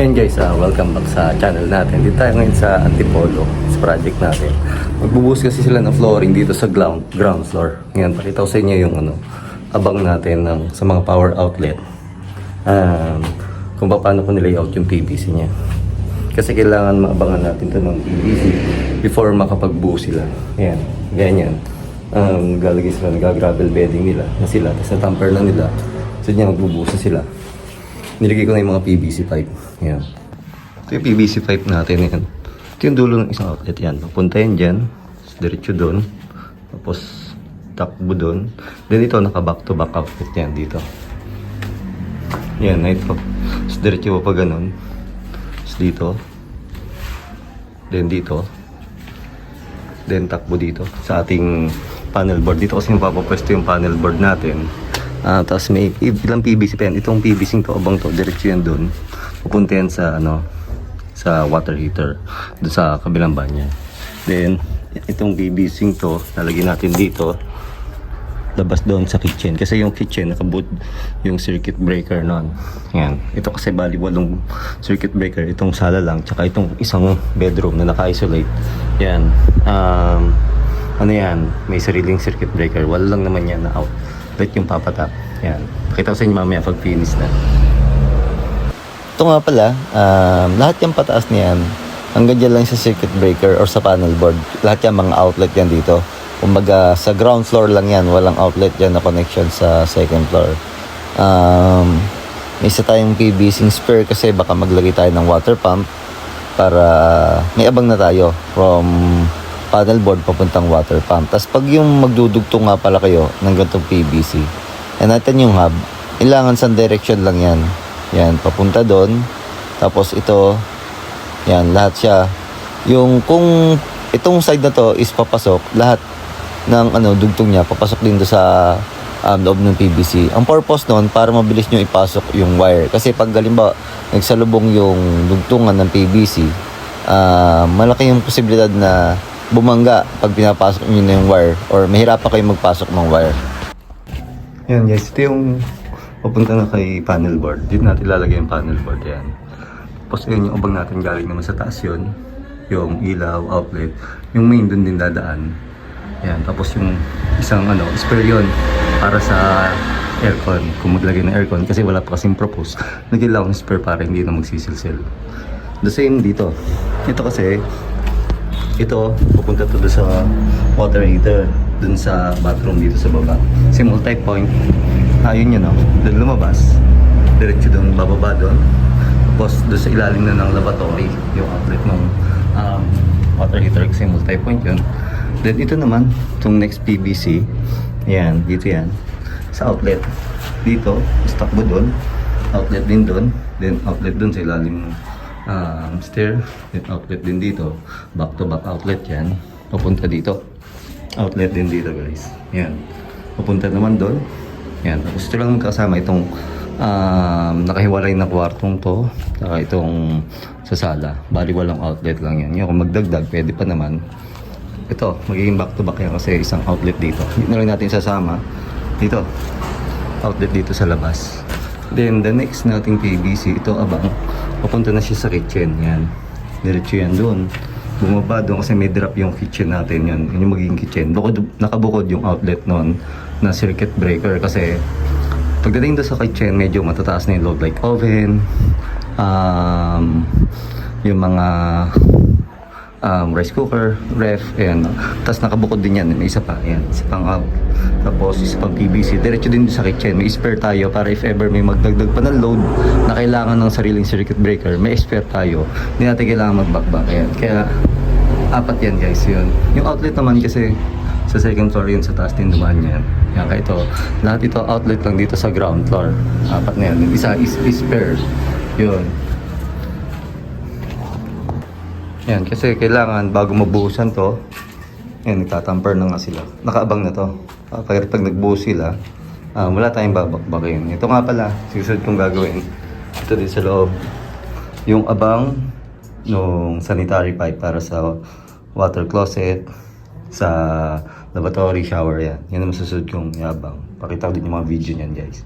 Ayun guys, ah, welcome back sa channel natin. Dito tayo ngayon sa Antipolo, sa project natin. Magbubuhos kasi sila ng flooring dito sa ground, ground floor. Ngayon, pakita ko sa inyo yung ano, abang natin ng, sa mga power outlet. Um, kung paano ko nilayout yung PVC niya. Kasi kailangan maabangan natin to ng PVC before makapagbuo sila. Ayan, ganyan. Um, galagay sila, nag-gravel bedding nila na sila, tapos na-tamper na nila. So, niya magbubuhos na sila. Nilagay ko na yung mga PVC pipe. Yan. Ito yung PVC pipe natin. Yan. Ito yung dulo ng isang outlet. Yan. Papunta yan dyan. Diretso doon. Tapos takbo doon. Then ito naka back to back outlet yan dito. Yan. Ito. Tapos diretso pa ganun. Tapos dito. Then dito. Then takbo dito sa ating panel board. Dito kasi mapapapwesto yung panel board natin. Ah, tapos may ilang PVC pa yan. Itong PVC to abang to, diretso yan doon. Pupunta yan sa ano sa water heater doon sa kabilang banya. Then itong PVC to, lalagyan natin dito labas doon sa kitchen kasi yung kitchen nakaboot yung circuit breaker noon. Yan. Ito kasi bali walong circuit breaker itong sala lang tsaka itong isang bedroom na naka-isolate. Yan. Um, ano yan? May sariling circuit breaker. Wala lang naman yan na out. Let yung papatap. Yan. Pakita ko sa inyo mamaya pag finish na. Ito nga pala, um, lahat yung pataas niyan, hanggang dyan lang sa circuit breaker or sa panel board. Lahat yung mga outlet yan dito. Kumbaga, sa ground floor lang yan, walang outlet yan na connection sa second floor. Um, may isa tayong PVC spare kasi baka maglagay tayo ng water pump para may abang na tayo from panel board papuntang water pump. Tapos pag yung magdudugtong nga pala kayo ng ganitong PVC, yan natin yung hub, ilangan sa direction lang yan. Yan, papunta doon. Tapos ito, yan, lahat siya. Yung kung itong side na to is papasok, lahat ng ano dugtong niya papasok din do sa um, loob ng PVC. Ang purpose noon para mabilis nyo ipasok yung wire. Kasi pag galimbawa nagsalubong yung dugtungan ng PVC, ah, malaki yung posibilidad na bumangga pag pinapasok nyo na yung wire or mahirapan kayong magpasok ng wire. Yan guys, ito yung papunta na kay panel board. Dito natin ilalagay yung panel board yan. Tapos yun yung abang natin galing naman sa taas yun. Yung ilaw, outlet. Yung main dun din dadaan. Yan, tapos yung isang ano, spare yun para sa aircon. Kung maglagay ng aircon kasi wala pa kasing propose. Nagyan lang ng spare para hindi na magsisilsil. The same dito. Ito kasi, ito, pupunta to sa water heater, dun sa bathroom dito sa baba. Kasi multi-point, ayun yun, no? Doon lumabas, diretso doon, bababa doon. Tapos doon sa ilalim na ng lavatory, yung outlet ng um, water heater kasi multi-point yun. Then ito naman, itong next PVC, yan, dito yan, sa outlet. Dito, stock mo doon, outlet din doon, then outlet doon sa ilalim ng um, stair, outlet din dito, back to back outlet yan, papunta dito. Outlet din dito guys. Yan. Papunta naman doon. Yan. Tapos lang kasama itong um, nakahiwalay na kwartong to, saka itong sa sala. Bali walang outlet lang yan. Yung kung magdagdag, pwede pa naman. Ito, magiging back to back yan kasi isang outlet dito. Hindi na lang natin sasama. Dito. Outlet dito sa labas. Then, the next nating PVC, ito abang, papunta na siya sa kitchen. Yan. Diretso yan doon. Bumaba doon kasi may drop yung kitchen natin yan. Yun yung magiging kitchen. Bukod, nakabukod yung outlet noon na circuit breaker kasi pagdating doon sa kitchen, medyo matataas na yung load like oven, um, yung mga um, rice cooker, ref, ayan. Tapos nakabukod din yan, may isa pa, ayan, isa pang hub. Tapos isa pang PVC, diretso din sa kitchen, may spare tayo para if ever may magdagdag pa ng load na kailangan ng sariling circuit breaker, may spare tayo. Hindi natin kailangan mag-backback, ayan. Kaya, apat yan guys, yun. Yung outlet naman kasi, sa second floor yun, sa taas din dumaan yan. Yan, kaya ito, lahat ito outlet lang dito sa ground floor. Apat na yan. Isa is, is spare. Yun. Yan, kasi kailangan bago mabuhusan to, yan, nagtatamper na nga sila. Nakaabang na to. Uh, pag, pag nagbuhos sila, ah, wala tayong babakbakin. Ito nga pala, susunod kong gagawin. Ito din sa loob. Yung abang nung sanitary pipe para sa water closet, sa lavatory shower yan. Yan ang masusunod kong yabang. Pakita ko din yung mga video niyan guys.